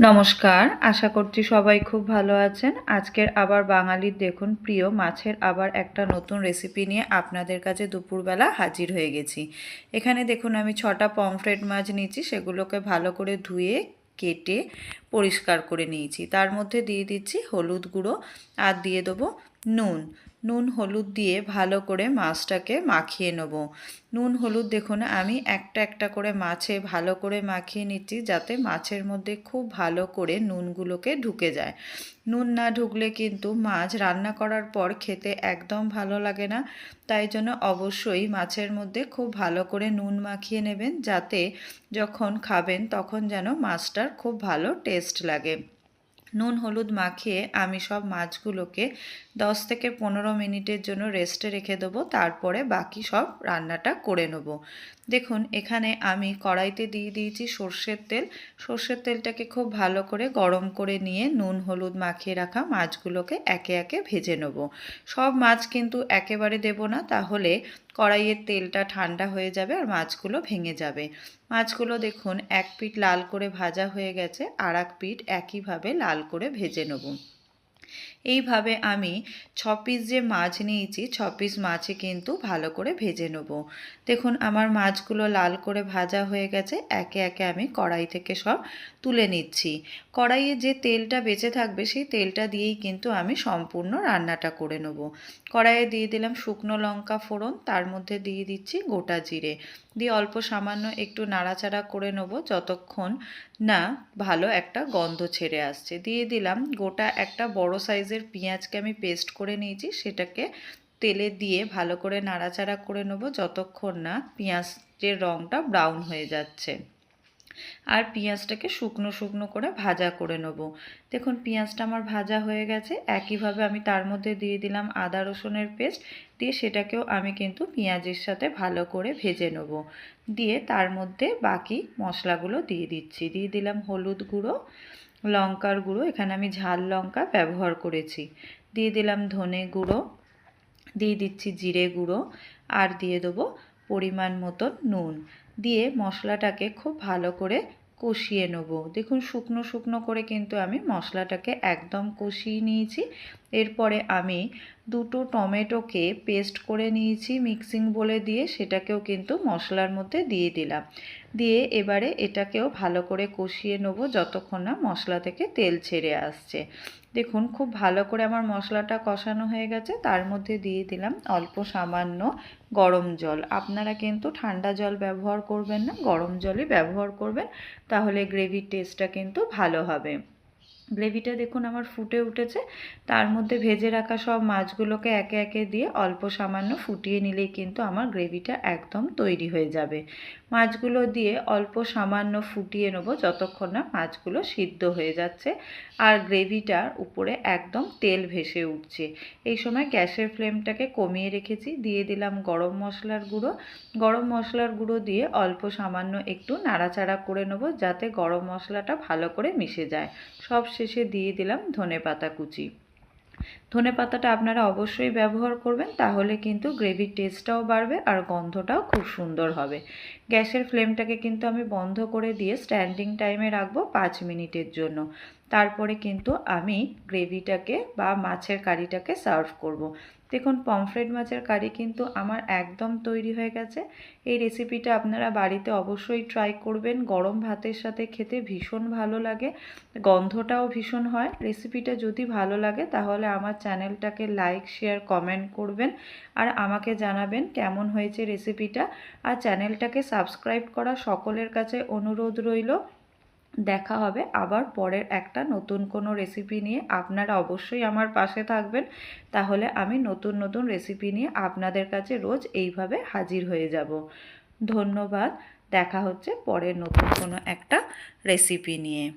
নমস্কার, আশা করছি সবাই খুব ভালো আছেন। আজকের আবার বাঙালির দেখুন প্রিয় মাছের আবার একটা নতুন রেসিপি নিয়ে আপনাদের কাছে দুপুরবেলা হাজির হয়ে গেছি। এখানে দেখুন আমি ছটা পমফ্রেট মাছ নিয়েছি, সেগুলোকে ভালো করে ধুয়ে, কেটে, পরিষ্কার করে নিয়েছি। তার মধ্যে দিয়ে দিচ্ছি হলুদ গুঁড়ো আর দিয়ে দেবো নুন। নুন হলুদ দিয়ে ভালো করে মাছটাকে মাখিয়ে নেব। নুন হলুদ দেখুন, আমি একটা একটা করে মাছে ভালো করে মাখিয়ে নিচ্ছি যাতে মাছের মধ্যে খুব ভালো করে নুনগুলোকে ঢুকে যায়। নুন না ঢুকলে কিন্তু মাছ রান্না করার পর খেতে একদম ভালো লাগে না। তাই জন্য অবশ্যই মাছের মধ্যে খুব ভালো করে নুন মাখিয়ে নেবেন যাতে যখন খাবেন তখন যেন মাছটার খুব ভালো টেস্ট লাগে। নুন, হলুদ মাখিয়ে আমি সব মাছগুলোকে দশ থেকে পনেরো মিনিটের জন্য রেস্টে রেখে দেবো। তারপরে বাকি সব রান্নাটা করে নেব। দেখুন, এখানে আমি কড়াইতে দিয়ে দিয়েছি সর্ষের তেল। সর্ষের তেলটাকে খুব ভালো করে গরম করে নিয়ে নুন, হলুদ মাখিয়ে রাখা মাছগুলোকে একে একে ভেজে নেব। সব মাছ কিন্তু একেবারে দেব না, তাহলে কড়াইয়ের তেলটা ঠান্ডা হয়ে যাবে আর মাছগুলো ভেঙে যাবে। মাছগুলো দেখুন, এক পিঠ লাল করে ভাজা হয়ে গেছে আর এক পিঠ একইভাবে লাল করে ভেজে নেব। এইভাবে আমি ছ পিস যে মাছ নিয়েছি, ছ পিস মাছে কিন্তু ভালো করে ভেজে নেব। দেখুন, আমার মাছগুলো লাল করে ভাজা হয়ে গেছে, একে একে আমি কড়াই থেকে সব তুলে নিচ্ছি। কড়াইয়ে যে তেলটা বেঁচে থাকবে, সেই তেলটা দিয়েই কিন্তু আমি সম্পূর্ণ রান্নাটা করে নেব। কড়াইয়ে দিয়ে দিলাম শুকনো লঙ্কা ফোড়ন, তার মধ্যে দিয়ে দিচ্ছি গোটা জিরে। দিয়ে অল্প সামান্য একটু নাড়াচাড়া করে নেব, যতক্ষণ না ভালো একটা গন্ধ ছেড়ে আসছে। দিয়ে দিলাম গোটা একটা বড় সাইজের পেঁয়াজকে আমি পেস্ট করে নিয়েছি, সেটাকে তেলে দিয়ে ভালো করে নাড়াচাড়া করে নেব যতক্ষণ না পেঁয়াজের রঙটা ব্রাউন হয়ে যাচ্ছে। আর পেঁয়াজটাকে শুকনো শুকনো করে ভাজা করে নেব। দেখুন, পেঁয়াজটা আমার ভাজা হয়ে গেছে। একইভাবে আমি তার মধ্যে দিয়ে দিলাম আদা রসুনের পেস্ট, দিয়ে সেটাকেও আমি কিন্তু পেঁয়াজের সাথে ভালো করে ভেজে নেব। দিয়ে তার মধ্যে বাকি মশলাগুলো দিয়ে দিচ্ছি। দিয়ে দিলাম হলুদ গুঁড়ো লঙ্কার গুঁড়ো, এখানে আমি ঝাল লঙ্কা ব্যবহার করেছি। দিয়ে দিলাম ধনে গুঁড়ো, দিয়ে দিচ্ছি জিরে গুঁড়ো, আর দিয়ে দেবো পরিমাণ মতো নুন। দিয়ে মশলাটাকে খুব ভালো করে কষিয়ে নেব। দেখুন, শুকনো শুকনো করে কিন্তু আমি মশলাটাকে একদম কষিয়ে নিয়েছি। এরপরে আমি দুটো টমেটোকে পেস্ট করে নিয়েছি মিক্সিং বলে দিয়ে সেটাকেও কিন্তু মশলার মধ্যে দিয়ে দিলাম। দিয়ে এবারে এটাকেও ভালো করে কষিয়ে নেব যতক্ষণ না মশলা থেকে তেল ছেড়ে আসছে। দেখুন, খুব ভালো করে আমার মশলাটা কষানো হয়ে গেছে। তার মধ্যে দিয়ে দিলাম অল্প সামান্য গরম জল। আপনারা কিন্তু ঠান্ডা জল ব্যবহার করবেন না, গরম জলই ব্যবহার করবেন, তাহলে গ্রেভির টেস্টটা কিন্তু ভালো হবে। গ্রেভিটা দেখুন আমার ফুটে উঠেছে। তার মধ্যে ভেজে রাখা সব মাছগুলোকে একে একে দিয়ে অল্প সামান্য ফুটিয়ে নিলেই কিন্তু আমার গ্রেভিটা একদম তৈরি হয়ে যাবে। মাছগুলো দিয়ে অল্প সামান্য ফুটিয়ে নেব যতক্ষণ না মাছগুলো সিদ্ধ হয়ে যাচ্ছে আর গ্রেভিটার উপরে একদম তেল ভেসে উঠছে। এই সময় গ্যাসের ফ্লেমটাকে কমিয়ে রেখেছি। দিয়ে দিলাম গরম মশলার গুঁড়ো। গরম মশলার গুঁড়ো দিয়ে অল্প সামান্য একটু নাড়াচাড়া করে নেব যাতে গরম মশলাটা ভালো করে মিশে যায়। সব শেষে দিয়ে দিলাম ধনে পাতা কুচি। ধনে পাতাটা আপনারা অবশ্যই ব্যবহার করবেন, তাহলে কিন্তু গ্রেভির টেস্টটাও বাড়বে আর গন্ধটাও খুব সুন্দর হবে। গ্যাসের ফ্লেমটাকে কিন্তু আমি বন্ধ করে দিয়ে স্ট্যান্ডিং টাইমে রাখব পাঁচ মিনিটের জন্য। তারপরে কিন্তু আমি গ্রেভিটাকে বা মাছের কারিটাকে সার্ভ করব। দেখুন, পমফ্রেট মাছের কারি কিন্তু আমার একদম তৈরি হয়ে গেছে। এই রেসিপিটা আপনারা বাড়িতে অবশ্যই ট্রাই করবেন। গরম ভাতের সাথে খেতে ভীষণ ভালো লাগে। গন্ধটাও ভীষণ হয়। রেসিপিটা যদি ভালো লাগে, তাহলে আমার চ্যানেলটাকে লাইক, শেয়ার, কমেন্ট করবেন আর আমাকে জানাবেন কেমন হয়েছে রেসিপিটা। আর চ্যানেলটাকে সাবস্ক্রাইব করা সকলের কাছে অনুরোধ রইল। দেখা হবে। আবার পরের একটা নতুন কোনো রেসিপি নিয়ে আপনারা অবশ্যই আমার পাশে থাকবেন। তাহলে আমি নতুন নতুন রেসিপি নিয়ে আপনাদের কাছে রোজ এইভাবে হাজির হয়ে যাব। ধন্যবাদ। দেখা হচ্ছে পরের নতুন কোনো একটা রেসিপি নিয়ে।